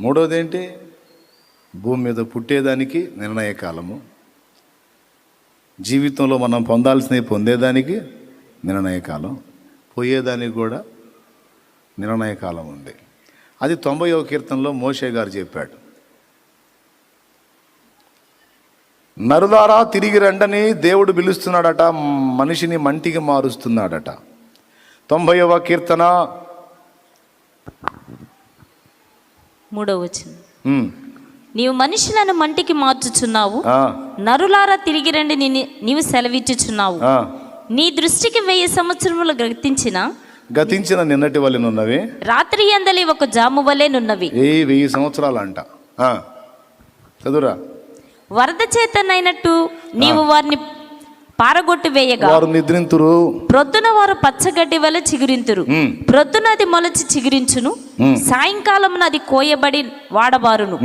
మూడోది ఏంటి భూమి మీద పుట్టేదానికి నిర్ణయ కాలము జీవితంలో మనం పొందాల్సినవి పొందేదానికి నిర్ణయ కాలం పోయేదానికి కూడా నిర్ణయ కాలం ఉంది. అది తొంభైవ కీర్తనలో మోషే గారు చెప్పాడు. నరుదారా తిరిగి రండని దేవుడు పిలుస్తున్నాడట మనిషిని మంటికి మారుస్తున్నాడట. తొంభైవ కీర్తన మూడవ వచనం. ఉమ్, నీవు మనుషులను మంటికి మార్చుచున్నావు నరులారా తిరిగి రండి నీవు సెలవిచ్చుచున్నావు. నీ దృష్టికి వెయ్యి సంవత్సరములు గతించిన గతించిన నిన్నటి వలెనున్నవి రాత్రి ఎందలి ఒక జాము వలెనున్నవి ఏ వెయ్యి సంవత్సరాలు అంట చదువురా. వరద చేతనైనట్టు నీవు వారిని పారగొట్టి వేయగా వారు నిద్రింతురు. ప్రొద్దున వారు పచ్చగడ్డి వల్ల చిగురింతురు. ప్రొద్దున అది మొలచి చిగురించును. ఉమ్, సాయంకాలమున అది కోయబడి వాడబారును.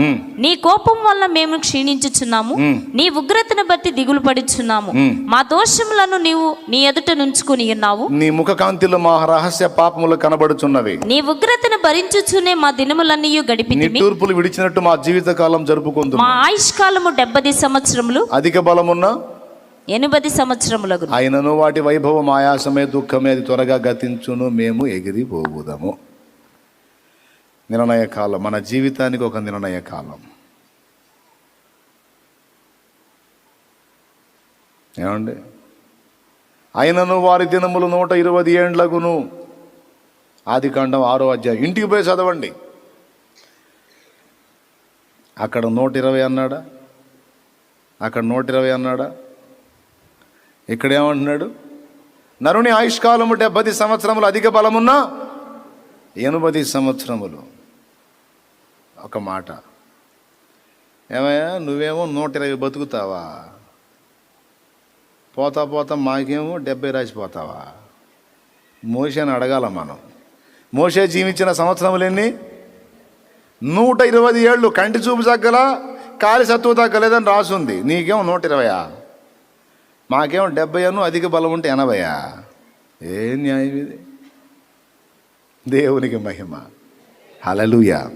నీ కోపం వల్ల మేము క్షీణించుచున్నాము. నీ ఉగ్రతను బట్టి దిగులు పడుచున్నాము. మా దోషములను నీవు నీ ఎదుట నుంచుకుని ఉన్నావు. నీ ముఖ కాంతిలో మా రహస్య పాపములు కనబడుచున్నవి. నీ ఉగ్రతను భరించుచునే మా దినములన్నీ నీ గడిపితిమి. తూర్పులు విడిచినట్టు మా జీవిత కాలం జరుపుకుందు మా ఆయుష్కాలము డెబ్బది సంవత్సరములు. అధిక బలమున్న ఎనిమిది సంవత్సరములకు ఆయనను వాటి వైభవం ఆయాసమే దుఃఖమే అది త్వరగా గతించును మేము ఎగిరిపోవుదాము. నిర్ణయ కాలం మన జీవితానికి ఒక నిర్ణయ కాలం. ఏమండి? ఆయనను వారి దినములు నూట ఇరవై ఏండ్లగును. ఆది కాండం ఆరో అధ్యాయం. ఇంటికి పోయి చదవండి. అక్కడ నూట ఇరవై అన్నాడా? అక్కడ నూట ఇరవై అన్నాడా? ఇక్కడేమంటున్నాడు? నరుని ఆయుష్కాలము డెబ్బది సంవత్సరములు అధిక బలమున్నా ఎనభది సంవత్సరములు. ఒక మాట. ఏమయ్యా నువ్వేమో నూట ఇరవై బతుకుతావా? పోతా పోతా మాకేమో డెబ్బై రాసిపోతావా? మోషని అడగాల మనం. మోషే జీవించిన సంవత్సరములు ఎన్ని? నూట ఇరవై ఏళ్ళు కంటి చూపు తగ్గల కాలి సత్తువు తగ్గలేదని రాసుంది. నీకేమో నూట ఇరవయా మాకేమో డెబ్బై అను అధిక బలం ఉంటే ఎనభయా? ఏ న్యాయం ఇది? దేవునికి మహిమ. హలలుయ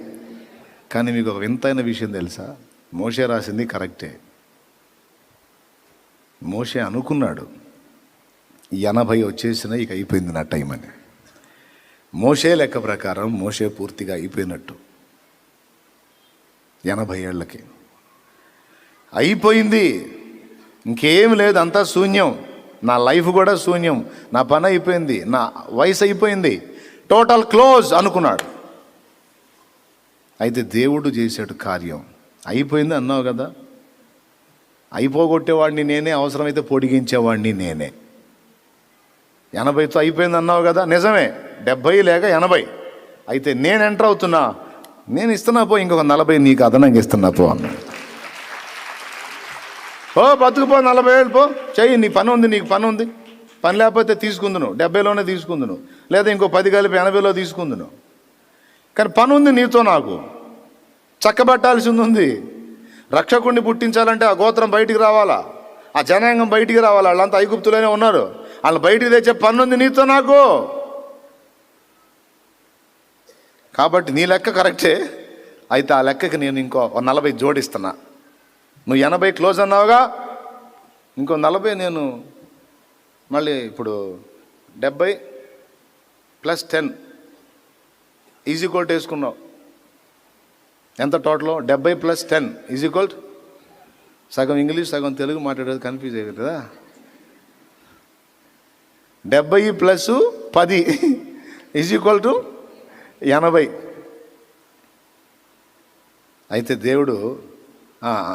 కానీ మీకు ఒక వింతైన విషయం తెలుసా? మోషే రాసింది కరెక్టే. మోషే అనుకున్నాడు ఎనభై వచ్చేసిన ఇక అయిపోయింది నా టైం అని. మోషే లెక్క ప్రకారం మోషే పూర్తిగా అయిపోయినట్టు. ఎనభై ఏళ్ళకి. అయిపోయింది. ఇంకేం లేదు అంతా శూన్యం. నా లైఫ్ కూడా శూన్యం. నా పని అయిపోయింది. నా వయసు అయిపోయింది. టోటల్ క్లోజ్ అనుకున్నాడు. అయితే దేవుడు చేసాడు కార్యం. అయిపోయింది అన్నావు కదా? అయిపోగొట్టేవాడిని నేనే అవసరమైతే పొడిగించేవాడిని నేనే. ఎనభైతో అయిపోయింది అన్నావు కదా? నిజమే. డెబ్భై లేక ఎనభై. అయితే నేను ఎంటర్ అవుతున్నా. నేను ఇస్తున్నా పో ఇంకొక నలభై నీకు అదనంగా ఇస్తున్నా పో అన్నాడు. ఓ బతుకుపో నలభై ఏళ్ళు పో. చెయ్యి నీ పని ఉంది నీకు పని ఉంది. పని లేకపోతే తీసుకుందును. డెబ్బైలోనే తీసుకుందును. లేదా ఇంకో పది కలిపి ఎనభైలో తీసుకుందును. కానీ పని ఉంది నీతో నాకు. చక్కబట్టాల్సింది ఉంది. రక్షకుడిని పుట్టించాలంటే ఆ గోత్రం బయటికి రావాలా? ఆ జనాంగం బయటికి రావాలా? వాళ్ళంతా ఐగుప్తులోనే ఉన్నారు. వాళ్ళు బయటికి తెచ్చే పని ఉంది నీతో నాకు. కాబట్టి నీ లెక్క కరెక్టే. అయితే ఆ లెక్కకి నేను ఇంకో నలభై జోడిస్తున్నా. నువ్వు ఎనభై క్లోజ్ అన్నావుగా ఇంకో నలభై నేను మళ్ళీ ఇప్పుడు డెబ్బై ప్లస్ టెన్ ఈజీ కోల్ట్ వేసుకున్నావు. ఎంత టోటల్? డెబ్బై ప్లస్ టెన్ ఈజీ కోల్ట్ సగం ఇంగ్లీష్ సగం తెలుగు మాట్లాడేది కన్ఫ్యూజ్ అయ్యేది కదా. డెబ్బై ప్లస్ పది ఈజ్ ఈక్వల్ టు ఎనభై. అయితే దేవుడు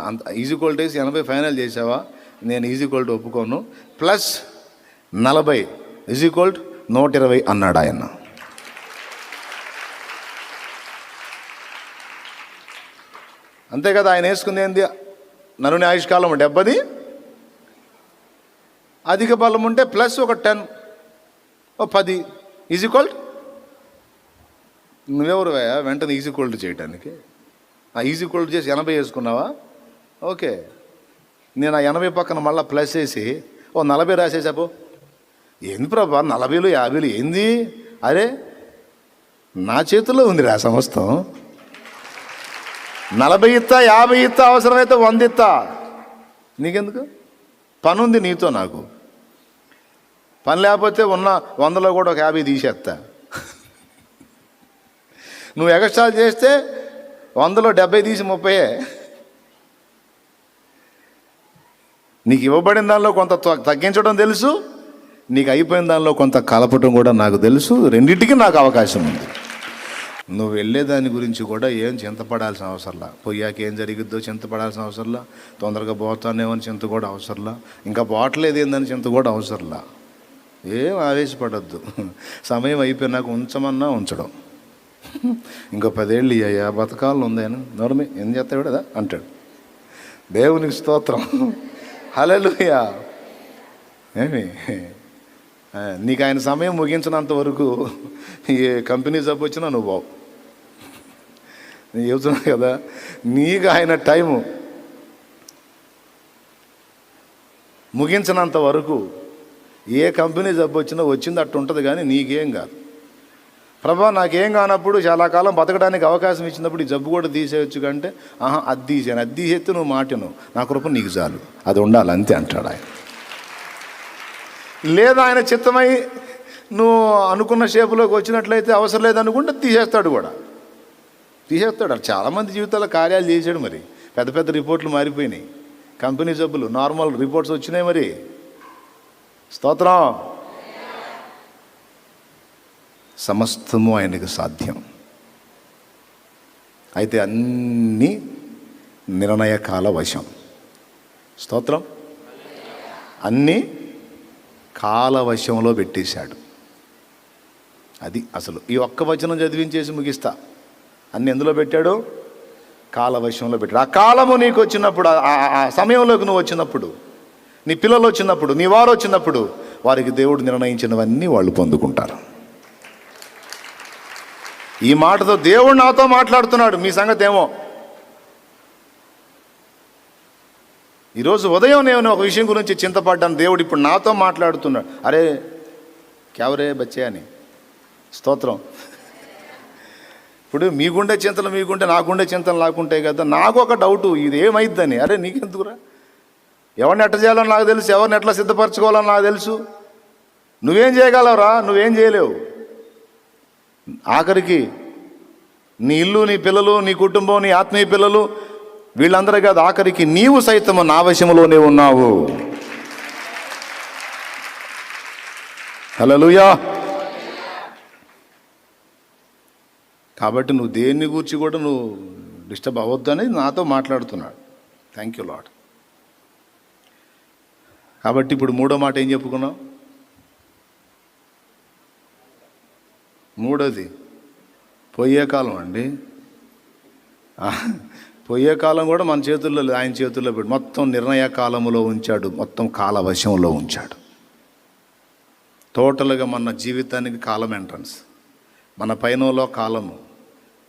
అంత ఈజీ క్వాలిటీస్ ఎనభై ఫైనల్ చేసావా నేను ఈజీ టు ఒప్పుకోను. ప్లస్ నలభై ఈజీ క్వాల్ట్ నూట ఇరవై అన్నాడు ఆయన. అంతే కదా ఆయన వేసుకుంది ఏంది? నరుని ఆయుష్కాలం డెబ్బది. అధిక బలం ఉంటే ప్లస్ ఒక టెన్ ఓ పది. ఈజీ నువ్వెవరు వెంటనే ఈజీ క్వాల్ట్ చేయటానికి. ఈజీ క్వాల్ట్ చేసి ఎనభై వేసుకున్నావా? ఓకే. నేను ఆ ఎనభై పక్కన మళ్ళీ ప్లస్ వేసి ఓ నలభై రాసేసాపో ఏంది ప్రభా నలభైలు యాభైలు ఏంది? అరే నా చేతుల్లో ఉంది రా సమస్తం. నలభై ఇత్తా యాభై ఇత్తా అవసరమైతే వంద ఇత్తా నీకెందుకు? పని ఉంది నీతో నాకు. పని లేకపోతే ఉన్న వందలో కూడా ఒక యాభై తీసేస్తా నువ్వు ఎగస్ట్రాలు చేస్తే వందలో డెబ్బై తీసి ముప్పయే నీకు ఇవ్వబడిన దానిలో కొంత తగ్గించడం తెలుసు. నీకు అయిపోయిన దానిలో కొంత కలపటం కూడా నాకు తెలుసు. రెండింటికి నాకు అవకాశం ఉంది. నువ్వు వెళ్ళే దాని గురించి కూడా ఏం చింతపడాల్సిన అవసరంలా పొయ్యాక ఏం జరిగిద్దో చింతపడాల్సిన అవసరంలా తొందరగా పోతానేమో అని చింత కూడా అవసరంలా ఇంకా పోవట్లేదు ఏందని చింత కూడా అవసరంలా ఏం ఆవేశపడద్దు. సమయం అయిపోయినాక ఉంచమన్నా ఉంచడం. ఇంకో పదేళ్ళు అయ్యా బతకాలను ఉందని. నోరమి ఏం చేస్తాడు కదా అంటాడు. దేవునికి స్తోత్రం. హలలుయా ఏమి? నీకు ఆయన సమయం ముగించినంత వరకు ఏ కంపెనీ జబ్బు వచ్చినా నువ్వు బావు. నేను చెబుతున్నా కదా. నీకు ఆయన టైము ముగించినంత వరకు ఏ కంపెనీ జబ్బు వచ్చినా వచ్చింది అట్టు ఉంటుంది కానీ నీకేం కాదు. ప్రభా నాకేం కానప్పుడు చాలా కాలం బతకడానికి అవకాశం ఇచ్చినప్పుడు ఈ జబ్బు కూడా తీసేయచ్చు కంటే ఆహా అది తీసాను అది తీసేస్తే నువ్వు మాటను. నా కృప నీకు చాలు. అది ఉండాలి అంతే అంటాడు ఆయన. లేదా ఆయన చిత్తమై నువ్వు అనుకున్న షేపులోకి వచ్చినట్లయితే అవసరం లేదనుకుంటే తీసేస్తాడు కూడా. తీసేస్తాడు. చాలామంది జీవితాల కార్యాలు చేశాడు మరి. పెద్ద పెద్ద రిపోర్ట్లు మారిపోయినాయి. కంపెనీ జబ్బులు నార్మల్ రిపోర్ట్స్ వచ్చినాయి మరి. స్తోత్రం. సమస్తము ఆయనకు సాధ్యం. అయితే అన్నీ నిర్ణయకాల వశం. స్తోత్రం? అన్నీ కాలవశంలో పెట్టేశాడు. అది అసలు ఈ ఒక్క వచనం చదివించేసి ముగిస్తా. అన్ని ఎందులో పెట్టాడు? కాలవశంలో పెట్టాడు. ఆ కాలము నీకు వచ్చినప్పుడు ఆ- ఆ సమయంలోకి నువ్వు వచ్చినప్పుడు నీ పిల్లలు వచ్చినప్పుడు నీ వారు వచ్చినప్పుడు వారికి దేవుడు నిర్ణయించినవన్నీ వాళ్ళు పొందుకుంటారు. ఈ మాటతో దేవుడు నాతో మాట్లాడుతున్నాడు. మీ సంగతి ఏమో ఈరోజు ఉదయం నేను ఒక విషయం గురించి చింతపడ్డాను. దేవుడు ఇప్పుడు నాతో మాట్లాడుతున్నాడు. అరే కేవరే బచ్చే అని. స్తోత్రం. ఇప్పుడు మీకుండే చింతలు మీకుంటే నాకుండే చింతలు నాకుంటాయి కదా. నాకు ఒక డౌటు ఇది ఏమైద్దని. అరే నీకెందుకురా? ఎవరిని ఎట్ట చేయాలో నాకు తెలుసు? ఎవరిని ఎట్లా సిద్ధపరచుకోవాలో నాకు తెలుసు? నువ్వేం చేయగలవురా? నువ్వేం చేయలేవు. ఆఖరికి నీ ఇల్లు నీ పిల్లలు నీ కుటుంబం నీ ఆత్మీయ పిల్లలు వీళ్ళందరూ కాదు ఆఖరికి నీవు సైతము నా వశములోనే ఉన్నావు. హలోయా కాబట్టి నువ్వు దేన్ని గురించి కూడా నువ్వు డిస్టర్బ్ అవ్వద్దు అనేది నాతో మాట్లాడుతున్నాడు. థ్యాంక్ యూ లాడ్ కాబట్టి ఇప్పుడు మూడో మాట ఏం చెప్పుకున్నావు? మూడోది పోయే కాలం అండి. ఆ, పోయే కాలం కూడా మన చేతుల్లో లేదు ఆయన చేతుల్లో పెట్టి. మొత్తం నిర్ణయ కాలములో ఉంచాడు మొత్తం కాలవశంలో ఉంచాడు. టోటల్గా మన జీవితానికి కాలం ఎంట్రన్స్. మన పైనలో కాలము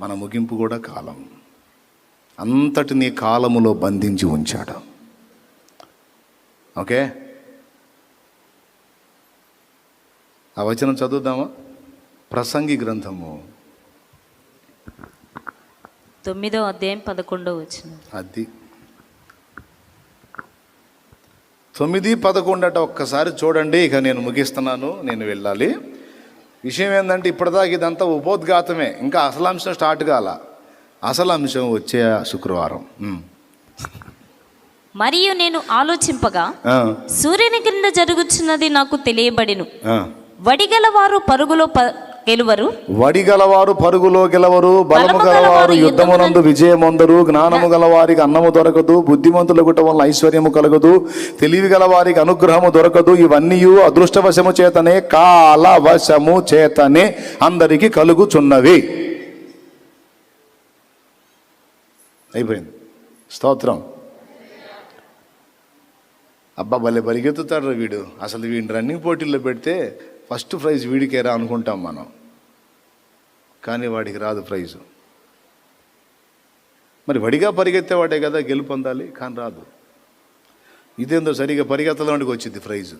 మన ముగింపు కూడా కాలం. అంతటిని కాలములో బంధించి ఉంచాడు. ఓకే? ఆ వచనం చదువుదామా? ప్రసంగి గ్రంథము. తొమ్మిదో అధ్యాయం పదకొండో వచ్చిన అది. తొమ్మిది పదకొండట ఒక్కసారి చూడండి ఇక నేను ముగిస్తున్నాను నేను వెళ్ళాలి. విషయం ఏంటంటే ఇప్పటిదాకా ఇదంతా ఉపోద్ఘాతమే. ఇంకా అసలు అంశం స్టార్ట్ కాల. అసలు అంశం వచ్చే శుక్రవారం. మరియు నేను ఆలోచింపగా సూర్యుని క్రింద జరుగుచున్నది నాకు తెలియబడిను. వడిగల వారు పరుగులో ప గెలువరు. వడి గలవారు పరుగులో గెలవరు బలము గలవారు యుద్ధమునందు విజయమొందరు జ్ఞానము గలవారికి అన్నము దొరకదు బుద్ధిమంతులగుట వలన ఐశ్వర్యము కలగదు తెలివి గలవారికి అనుగ్రహము దొరకదు ఇవన్నీ అదృష్టవశము చేతనే కాలవశము చేతనే అందరికి కలుగుచున్నవి. అయిపోయింది. స్తోత్రం. అబ్బా భలే పరిగెత్తుతాడు వీడు. అసలు వీడిని రన్నింగ్ పోటీల్లో పెడితే ఫస్ట్ ప్రైజ్ వీడికేరా అనుకుంటాం మనం. కానీ వాడికి రాదు ప్రైజు. మరి వడిగా పరిగెత్తేవాడే కదా గెలుపు పొందాలి కానీ రాదు. ఇదేందో సరిగా పరిగెత్తలేనివాడికి వచ్చింది ప్రైజు.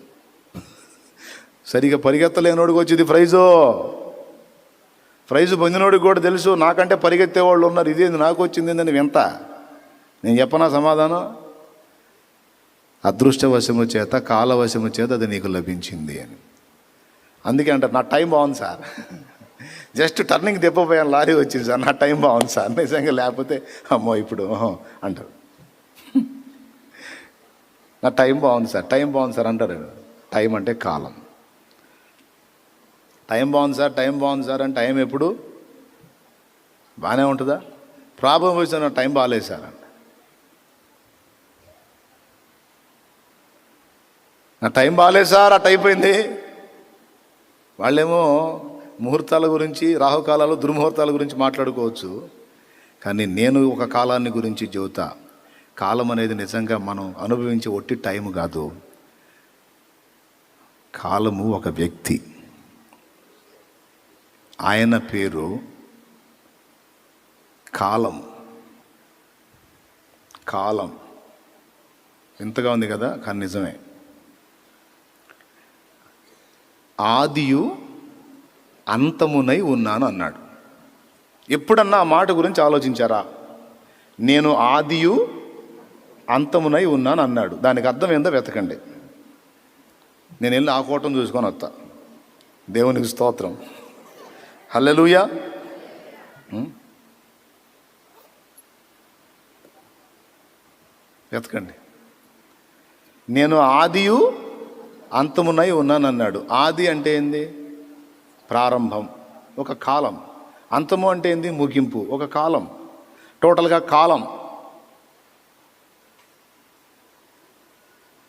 సరిగా పరిగెత్తలేనోడికి వచ్చింది ప్రైజు. ప్రైజ్ పొందినోడికి కూడా తెలుసు నాకంటే పరిగెత్తే వాళ్ళు ఉన్నారు ఇదేంది నాకు వచ్చింది నేను వింత. నేను చెప్పనా సమాధానం? అదృష్టవశము చేత కాలవశము చేత అది నీకు లభించింది అని. అందుకే అంటారు నా టైం బాగుంది సార్. జస్ట్ టర్నింగ్ దెబ్బపోయాను లారీ వచ్చింది సార్ నా టైం బాగుంది సార్. నిజంగా లేకపోతే అమ్మో ఇప్పుడు అంటారు. నా టైం బాగుంది సార్ టైం బాగుంది సార్ అంటారు. టైం అంటే కాలం. టైం బాగుంది సార్ టైం బాగుంది సార్ అంటే టైం ఎప్పుడు? బాగానే ఉంటుందా? ప్రాబ్లం వచ్చిన టైం బాగాలేదు సార్ అంట. నా టైం బాగాలేదు సార్ అట్ అయిపోయింది. వాళ్ళేమో ముహూర్తాల గురించి రాహుకాలాలు దుర్ముహూర్తాల గురించి మాట్లాడుకోవచ్చు. కానీ నేను ఒక కాలాన్ని గురించి చెబుతా. కాలం అనేది నిజంగా మనం అనుభవించే ఒట్టి టైం కాదు. కాలము ఒక వ్యక్తి. ఆయన పేరు కాలం. కాలం. ఇంతగా ఉంది కదా? కానీ నిజమే. ఆదియు అంతమునై ఉన్నాను అన్నాడు. ఎప్పుడన్నా ఆ మాట గురించి ఆలోచించారా? నేను ఆదియు అంతమునై ఉన్నాను అన్నాడు. దానికి అర్థం ఏందో వెతకండి. నేను వెళ్ళి ఆ కోటం చూసుకొని వస్తా. దేవునికి స్తోత్రం. హల్లెలూయా. వెతకండి. నేను ఆదియు అంతమునై ఉన్నానన్నాడు. ఆది అంటే ఏంది? ప్రారంభం. ఒక కాలం. అంతము అంటే ఏంది? ముగింపు. ఒక కాలం. టోటల్గా కాలం.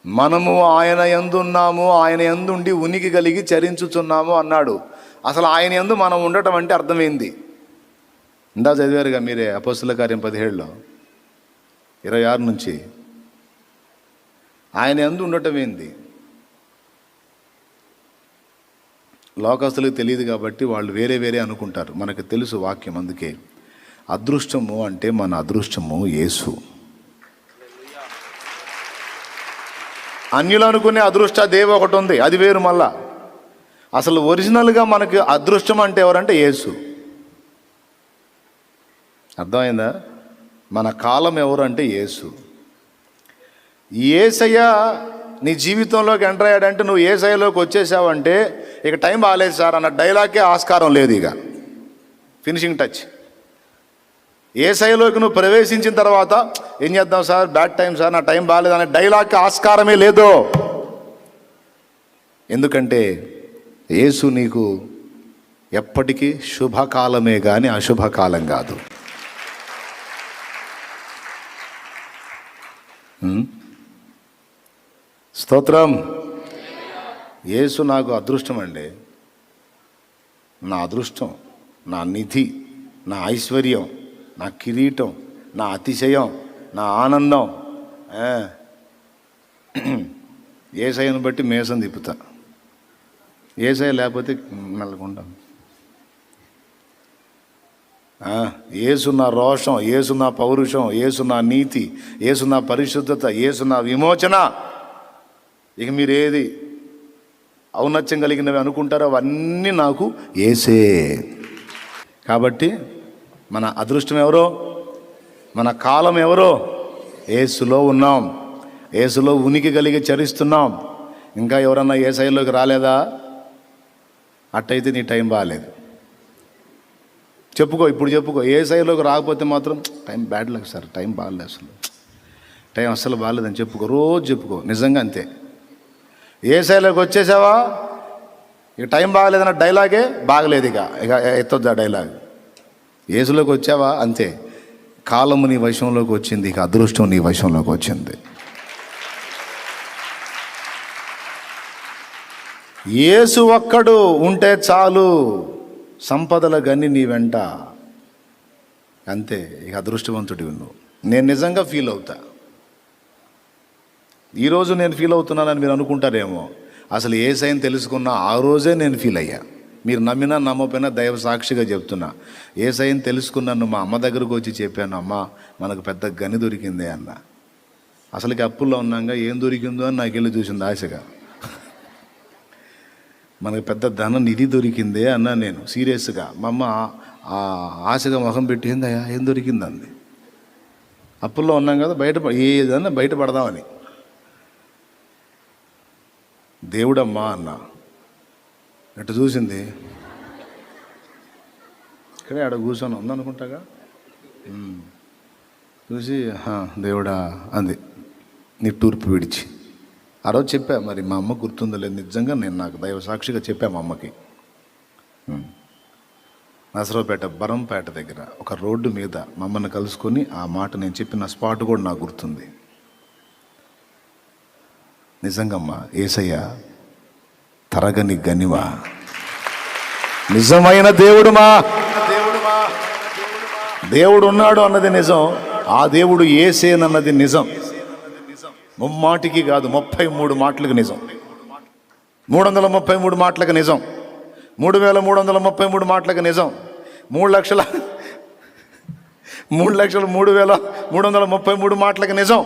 మనము ఆయన ఎందున్నాము ఆయన ఎందుండి ఉనికి కలిగి చరించుచున్నాము అన్నాడు. అసలు ఆయన ఎందు మనం ఉండటం అంటే అర్థమైంది ఇందా చదివారుగా మీరే అపస్సుల కార్యం పదిహేడులో? ఇరవై ఆరు నుంచి. ఆయన ఎందు ఉండటం ఏంది? లోకస్తులకు తెలియదు కాబట్టి వాళ్ళు వేరే వేరే అనుకుంటారు. మనకు తెలుసు వాక్యం అందుకే. అదృష్టము అంటే మన అదృష్టము యేసు. అన్యులు అనుకునే అదృష్ట దేవ ఒకటి ఉంది. అది వేరు మళ్ళా. అసలు ఒరిజినల్గా మనకి అదృష్టం అంటే ఎవరంటే యేసు. అర్థమైందా? మన కాలం ఎవరు అంటే యేసు. ఏసయ్య నీ జీవితంలోకి ఎంటర్ అయ్యాడంటే నువ్వు ఏసయ్యలోకి వచ్చేసావంటే ఇక టైం బాగాలేదు సార్ అన్న డైలాగే ఆస్కారం లేదు ఇక. ఫినిషింగ్ టచ్ ఏసైలోకి నువ్వు ప్రవేశించిన తర్వాత ఏం చేద్దాం సార్? బ్యాడ్ టైం సార్ నా టైం బాగాలేదు అనే డైలాగ్కి ఆస్కారమే లేదు. ఎందుకంటే యేసు నీకు ఎప్పటికీ శుభకాలమే కానీ అశుభకాలం కాదు. స్తోత్రం. యేసు నాకు అదృష్టం అండి. నా అదృష్టం నా నిధి నా ఐశ్వర్యం నా కిరీటం నా అతిశయం నా ఆనందం. ఆ. బట్టి మేసం తిప్పుతా. ఏసయ్య లేకపోతే మెల్లకుండా ఏసు నా రోషం ఏసు నా పౌరుషం ఏసు నా నీతి ఏసు నా పరిశుద్ధత ఏసు నా విమోచన. ఇక మీరు ఏది ఔన్నత్యం కలిగినవి అనుకుంటారో అవన్నీ నాకు ఏసే. కాబట్టి మన అదృష్టం ఎవరో? మన కాలం ఎవరో? ఏసులో ఉన్నాం. ఏసులో ఉనికి కలిగి చరిస్తున్నాం. ఇంకా ఎవరన్నా ఏ శైలిలోకి రాలేదా? అట్టయితే నీ టైం బాగాలేదు చెప్పుకో ఇప్పుడు చెప్పుకో. ఏ శైలిలోకి రాకపోతే మాత్రం time bad luck sir time బాగాలేదు అసలు. టైం అస్సలు బాగాలేదని చెప్పుకో రోజు చెప్పుకో. నిజంగా అంతే. ఏ వచ్చేసావా? ఇక టైం బాగలేదన్న డైలాగే బాగలేదు ఇక. ఇక ఎత్తొద్దు ఆ డైలాగ్. ఏసులోకి వచ్చావా? అంతే. కాలము నీ వశంలోకి వచ్చింది ఇక అదృష్టం నీ వశంలోకి వచ్చింది. ఏసు ఒక్కడు ఉంటే చాలు సంపదల గని నీ వెంట. అంతే. ఇక అదృష్టవంతుడి నువ్వు. నేను నిజంగా ఫీల్ అవుతా. ఈరోజు నేను ఫీల్ అవుతున్నానని మీరు అనుకుంటారేమో. అసలు ఏ సైన్ తెలుసుకున్నా ఆ రోజే నేను ఫీల్ అయ్యా. మీరు నమ్మినా నమ్మపోయినా దైవ సాక్షిగా చెప్తున్నా. ఏ సైన్ తెలుసుకున్నాను మా అమ్మ దగ్గరకు వచ్చి చెప్పాను అమ్మ మనకు పెద్ద గని దొరికిందే అన్న. అసలుకి అప్పుల్లో ఉన్నాగా ఏం దొరికిందో అని నాకు వెళ్ళి చూసింది ఆశగా. మనకు పెద్ద ధన నిధి దొరికిందే అన్నా నేను సీరియస్గా. మా అమ్మ ఆ- ఆశగా ముఖం పెట్టిందయ్యా ఏం దొరికింది అప్పుల్లో ఉన్నాం కదా బయట ఏదన్నా బయటపడదామని దేవుడమ్మా అన్న. ఎటు చూసింది? ఇక్కడే ఆడ కూర్చొని ఉందనుకుంటాగా? చూసి "హా, దేవుడా అంది. నిట్టూర్పు విడిచి. ఆ రోజు చెప్పా మరి మా అమ్మ గుర్తుందో లేదు నిజంగా నేను నాకు దైవ సాక్షిగా చెప్పా మా అమ్మకి. ఉమ్. నసరావుపేట బరంపేట దగ్గర ఒక రోడ్డు మీద మమ్మల్ని కలుసుకొని ఆ మాట నేను చెప్పిన స్పాట్ కూడా నాకు గుర్తుంది. నిజంగమ్మా ఏసయ్య తరగని గనివా నిజమైన దేవుడు మా దేవుడు ఉన్నాడు అన్నది నిజం. ఆ దేవుడు ఏసేనన్నది నిజం. ముమ్మాటికి కాదు ముప్పై మూడు మాటలకు నిజం. మూడు వందల ముప్పై మూడు మాటలకు నిజం. మూడు వేల మూడు వందల ముప్పై మూడు మాటలకు నిజం. మూడు లక్షల మూడు లక్షల మూడు వేల మూడు వందల ముప్పై మూడు మాటలకు నిజం.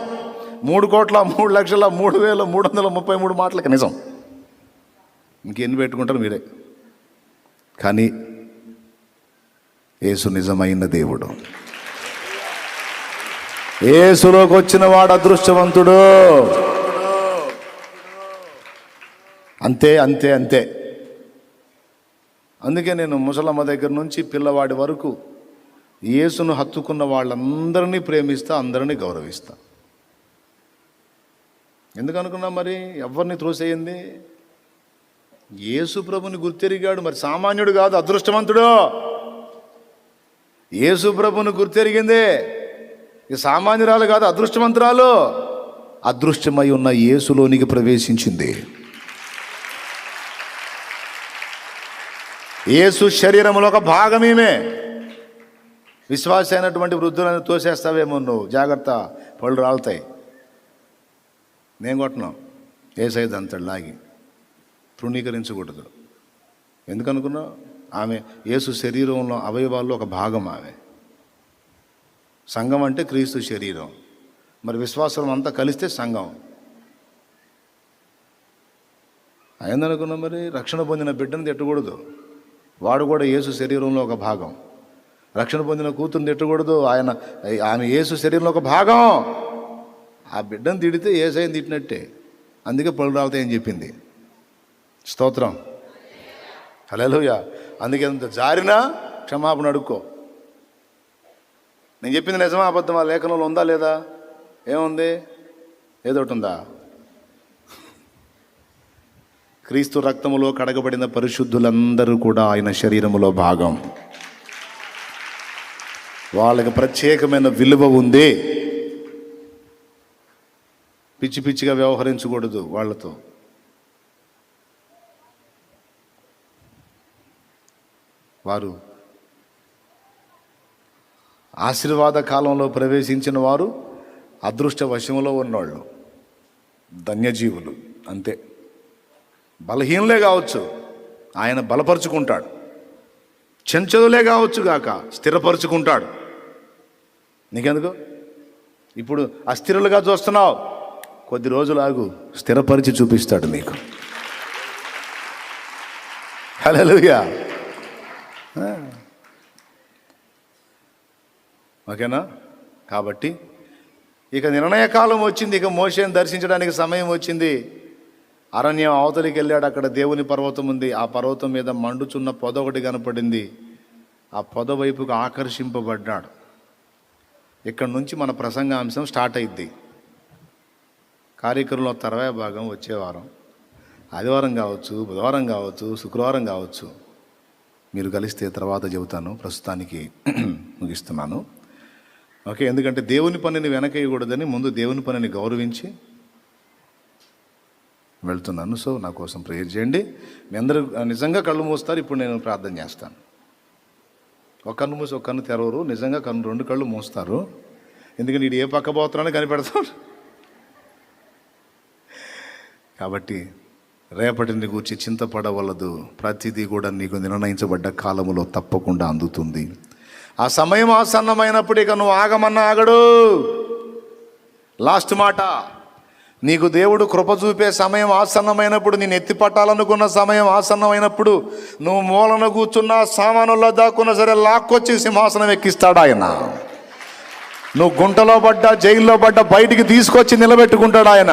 మూడు కోట్ల మూడు లక్షల మూడు వేల మూడు వందల ముప్పై మూడు మాటలు కనీసం ఇంకెన్ని పెట్టుకుంటారు మీరే. కానీ యేసు నిజమైన దేవుడు. ఏసులోకి వచ్చిన వాడు అదృష్టవంతుడు. అంతే అంతే అంతే. అందుకే నేను ముసలమ్మ దగ్గర నుంచి పిల్లవాడి వరకు యేసును హత్తుకున్న వాళ్ళందరినీ ప్రేమిస్తా అందరినీ గౌరవిస్తా. ఎందుకు అనుకున్నా మరి? ఎవరిని త్రోసేయింది? యేసు ప్రభుని గుర్తెరిగాడు. మరి సామాన్యుడు కాదు అదృష్టవంతుడు. యేసు ప్రభుని గుర్తెరిగింది. ఈ సామాన్యురాలు కాదు అదృష్టవంతురాలు. అదృష్టమై ఉన్న యేసులోనికి ప్రవేశించింది. యేసు శరీరంలో ఒక భాగమేమే విశ్వాస అయినటువంటి వృద్ధులను తోసేస్తావేమో నువ్వు. జాగ్రత్త పళ్ళు రాలుతాయి. నేను కొట్టను. ఏ సైజ్ అంతడు లాగి తృణీకరించకూడదు. ఎందుకు ఆమె యేసు శరీరంలో అవయవాల్లో ఒక భాగం ఆమె. సంఘం అంటే క్రీస్తు శరీరం. మరి విశ్వాసం అంతా కలిస్తే సంఘం. అయిందనుకున్నా మరి రక్షణ పొందిన బిడ్డను తిట్టకూడదు. వాడు కూడా యేసు శరీరంలో ఒక భాగం. రక్షణ పొందిన కూతురుని తిట్టకూడదు. ఆయన ఆమె యేసు శరీరంలో ఒక భాగం. ఆ బిడ్డను తిడితే ఏసైని తిట్టినట్టే. అందుకే పళ్ళు రాలుతాయని చెప్పింది. స్తోత్రం. హలోయ అందుకే అంత జారినా క్షమాపణ అడుక్కో. నేను చెప్పింది నిజమా అబద్ధమా లేఖనంలో ఉందా లేదా? ఏముంది? ఏదో ఒకటి ఉందా? క్రీస్తు రక్తములో కడగబడిన పరిశుద్ధులందరూ కూడా ఆయన శరీరములో భాగం. వాళ్ళకి ప్రత్యేకమైన విలువ ఉంది. పిచ్చి పిచ్చిగా వ్యవహరించకూడదు వాళ్ళతో. వారు ఆశీర్వాద కాలంలో ప్రవేశించిన వారు అదృష్ట వశంలో ఉన్నవాళ్ళు. ధన్యజీవులు అంతే. బలహీనులే కావచ్చు ఆయన బలపరుచుకుంటాడు. చెంచదులే కావచ్చు గాక స్థిరపరుచుకుంటాడు. నీకెందుకు? ఇప్పుడు అస్థిరులుగా చూస్తున్నావు. కొద్ది రోజులు ఆగు స్థిరపరిచి చూపిస్తాడు నీకు. హలోయా ఓకేనా? కాబట్టి ఇక నిర్ణయకాలం వచ్చింది ఇక మోషేని దర్శించడానికి సమయం వచ్చింది. అరణ్యం అవతలికి వెళ్ళాడు అక్కడ దేవుని పర్వతం ఉంది. ఆ పర్వతం మీద మండుచున్న పొద ఒకటి కనపడింది. ఆ పొద వైపుకు ఆకర్షింపబడ్డాడు. ఇక్కడ నుంచి మన ప్రసంగాంశం స్టార్ట్ అయింది కార్యక్రమంలో తర్వాయి భాగం వచ్చే వారం. ఆదివారం కావచ్చు బుధవారం కావచ్చు శుక్రవారం కావచ్చు. మీరు కలిస్తే తర్వాత చెబుతాను. ప్రస్తుతానికి ముగిస్తున్నాను. ఓకే ఎందుకంటే దేవుని పనిని వెనకేయకూడదని ముందు దేవుని పనిని గౌరవించి వెళ్తున్నాను. సో నా కోసం ప్రేయర్ చేయండి. మీ అందరూ నిజంగా కళ్ళు మూస్తారు ఇప్పుడు నేను ప్రార్థన చేస్తాను. ఒక కన్ను మూసి ఒక కన్ను తెరవరు. నిజంగా కన్ను రెండు కళ్ళు మూస్తారు. ఎందుకంటే ఇది ఏ పక్క పోతున్నానో కనిపెడతాడు. కాబట్టి రేపటిని గూర్చి చింతపడవలదు. ప్రతిదీ కూడా నీకు నిర్ణయించబడ్డ కాలంలో తప్పకుండా అందుతుంది. ఆ సమయం ఆసన్నమైనప్పుడు ఇక నువ్వు ఆగమన్నా ఆగడు. లాస్ట్ మాట నీకు దేవుడు కృప చూపే సమయం ఆసన్నమైనప్పుడు నేను ఎత్తిపట్టాలనుకున్న సమయం ఆసన్నమైనప్పుడు నువ్వు మూలన కూర్చున్న సామానుల్లో దాక్కున్నా సరే లాక్కొచ్చి సింహాసనం ఎక్కిస్తాడు ఆయన. నువ్వు గుంటలో పడ్డా జైల్లో పడ్డా బయటికి తీసుకొచ్చి నిలబెట్టుకుంటాడు ఆయన.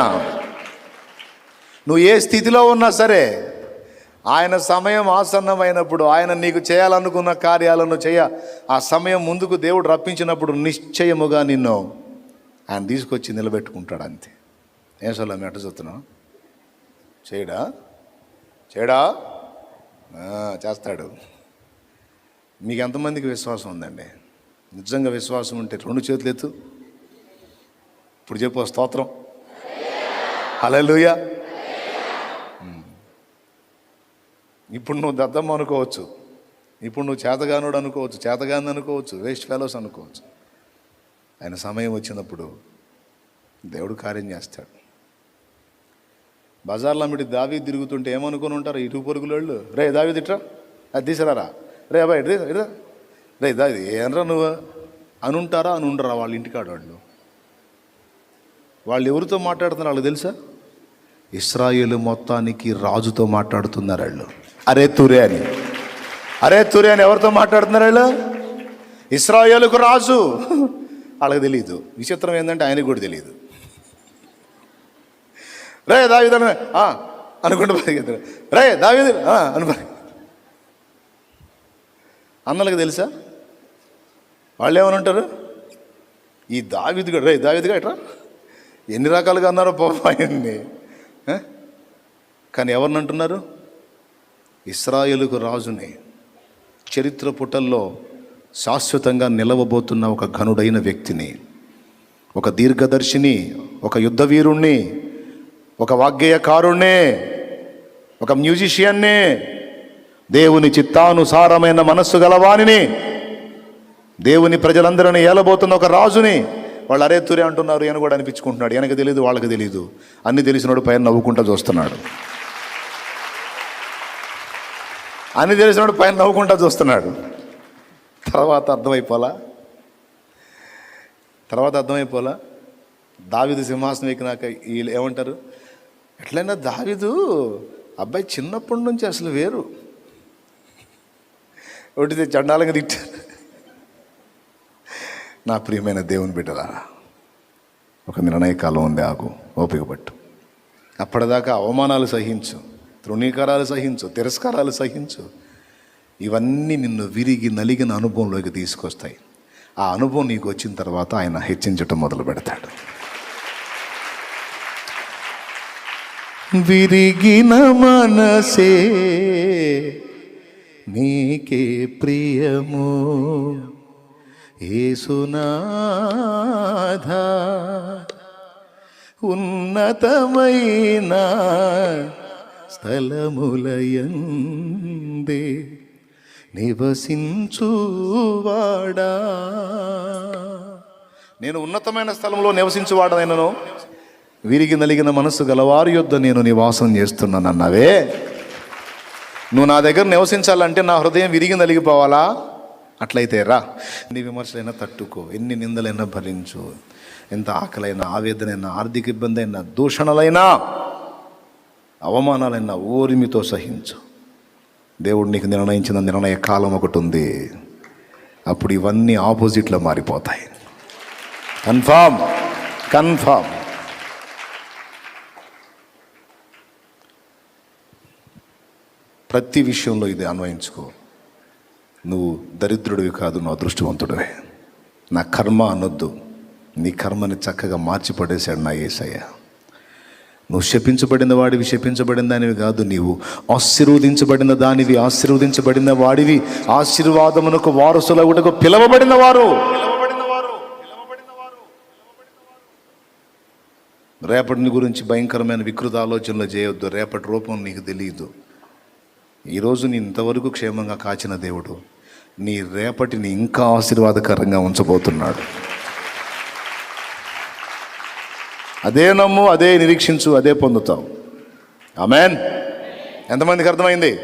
నువ్వు ఏ స్థితిలో ఉన్నా సరే ఆయన సమయం ఆసన్నమైనప్పుడు ఆయన నీకు చేయాలనుకున్న కార్యాలను చేయ ఆ సమయం ముందుకు దేవుడు రప్పించినప్పుడు నిశ్చయముగా నిన్ను ఆయన తీసుకొచ్చి నిలబెట్టుకుంటాడు అంతే. ఏం సొల్ల మెట్ట చూస్తున్నావు? చేయడా? చేయడా? చేస్తాడు. మీకు ఎంతమందికి విశ్వాసం ఉందండి? నిజంగా విశ్వాసం ఉంటే రెండు చేతులు ఎత్తు. ఇప్పుడు చెప్పు స్తోత్రం. హల్లెలూయా. ఇప్పుడు నువ్వు దద్దమ్మ అనుకోవచ్చు. ఇప్పుడు నువ్వు చేతగానుడు అనుకోవచ్చు. చేతగాని అనుకోవచ్చు. వేస్ట్ ఫెలోస్ అనుకోవచ్చు. ఆయన సమయం వచ్చినప్పుడు దేవుడు కార్యం చేస్తాడు. బజార్లో మీటి దావి తిరుగుతుంటే ఏమనుకుని ఉంటారు? ఇటు పొరుగులోళ్ళు రే దావి తిట్రా అది తీసుకురారా. రే అబ్బాయి ఇటు ఇటు రే. దావి ఏంరా నువ్వు? అని ఉంటారా అని ఉండరా వాళ్ళ ఇంటికాడ వాళ్ళు? వాళ్ళు ఎవరితో మాట్లాడుతున్నారు? వాళ్ళకి తెలుసా? ఇస్రాయేల్ మొత్తానికి రాజుతో మాట్లాడుతున్నారు వాళ్ళు. అరే తురే అని. అరే తురే అని ఎవరితో మాట్లాడుతున్నారు వీళ్ళు? ఇస్రాయేల్కు రాజు. వాళ్ళకి తెలియదు విచిత్రం ఏంటంటే ఆయనకు కూడా తెలియదు రే దావిదన అనుకుంటూ పరిగెత్తారు రే దావిద అనుకో అన్నలకు తెలుసా? వాళ్ళు ఏమని ఉంటారు? ఈ దావిదిగా రే దావిదిగా ఎట్రా ఎన్ని రకాలుగా అన్నారో పాప ఆయన్ని. కానీ ఎవరిని అంటున్నారు? ఇస్రాయేలుకు రాజుని చరిత్ర పుటల్లో శాశ్వతంగా నిలవబోతున్న ఒక ఘనుడైన వ్యక్తిని ఒక దీర్ఘదర్శిని ఒక యుద్ధవీరుణ్ణి ఒక వాగ్గేయకారుణ్ణి ఒక మ్యూజిషియన్నే దేవుని చిత్తానుసారమైన మనస్సు గలవాణిని దేవుని ప్రజలందరిని ఏలబోతున్న ఒక రాజుని వాళ్ళు అరే తురే అంటున్నారు ఈయన కూడా అనిపించుకుంటున్నాడు. వెనక తెలియదు వాళ్ళకి తెలియదు అన్ని తెలిసినోడు పైన నవ్వుకుంటా చూస్తున్నాడు. అని తెలిసినప్పుడు పైన నవ్వుకుంటా చూస్తున్నాడు. తర్వాత అర్థమైపోలా? తర్వాత అర్థమైపోలా? దావిదు సింహాసనం ఎక్కినాక వీళ్ళు ఏమంటారు? ఎట్లయినా దావిదు అబ్బాయి చిన్నప్పటి నుంచి అసలు వేరు. ఒకటి చండాలంగా తిట్టారు. నా ప్రియమైన దేవుని బిడ్డలా ఒక నిర్ణయ కాలం ఉంది ఆగు ఓపిక పట్టు. అప్పటిదాకా అవమానాలు సహించు. తృణీకారాలు సహించు తిరస్కారాలు సహించు. ఇవన్నీ నిన్ను విరిగి నలిగిన అనుభవంలోకి తీసుకొస్తాయి. ఆ అనుభవం నీకు వచ్చిన తర్వాత ఆయన హెచ్చించటం మొదలు పెడతాడు. విరిగిన మనసే నీకే ప్రియము. ఏసునాథ ఉన్నతమైన స్థలములయందే నివసించువాడా నేను ఉన్నతమైన స్థలంలో నివసించువాడనైనను విరిగి నలిగిన మనస్సు గలవారి యొద్ద నేను నివాసం చేస్తున్నాను అన్నవే నువ్వు నా దగ్గర నివసించాలంటే నా హృదయం విరిగి నలిగిపోవాలా? అట్లయితే రా. ఎన్ని విమర్శలైనా తట్టుకో ఎన్ని నిందలైనా భరించు. ఎంత ఆకలైనా ఆవేదనైనా ఆర్థిక ఇబ్బంది అయినా దూషణలైనా అవమానాలైనా ఓరిమితో సహించు. దేవుడు నీకు నిర్ణయించిన నిర్ణయ కాలం ఒకటి ఉంది. అప్పుడు ఇవన్నీ ఆపోజిట్లో మారిపోతాయి. Confirm confirm. ప్రతి విషయంలో ఇది అన్వయించుకో. నువ్వు దరిద్రుడివి కాదు నువ్వు అదృష్టవంతుడివే. నా కర్మ అనొద్దు. నీ కర్మని చక్కగా మార్చి పడేశాడు నా ఏసయ్య. నువ్వు శపించబడిన వాడివి శపించబడిన దానివి కాదు నీవు. ఆశీర్వదించబడిన దానివి ఆశీర్వదించబడిన వాడివి. ఆశీర్వాదమునకు వారసులగుటకు పిలవబడిన వారు. రేపటిని గురించి భయంకరమైన వికృత ఆలోచనలు చేయొద్దు. రేపటి రూపం నీకు తెలియదు. ఈరోజు నీ ఇంతవరకు క్షేమంగా కాచిన దేవుడు నీ రేపటిని ఇంకా ఆశీర్వాదకరంగా ఉంచబోతున్నాడు. అదే నమ్ము అదే నిరీక్షించు అదే పొందుతావు. ఆమెన్. ఎంతమందికి అర్థమైంది?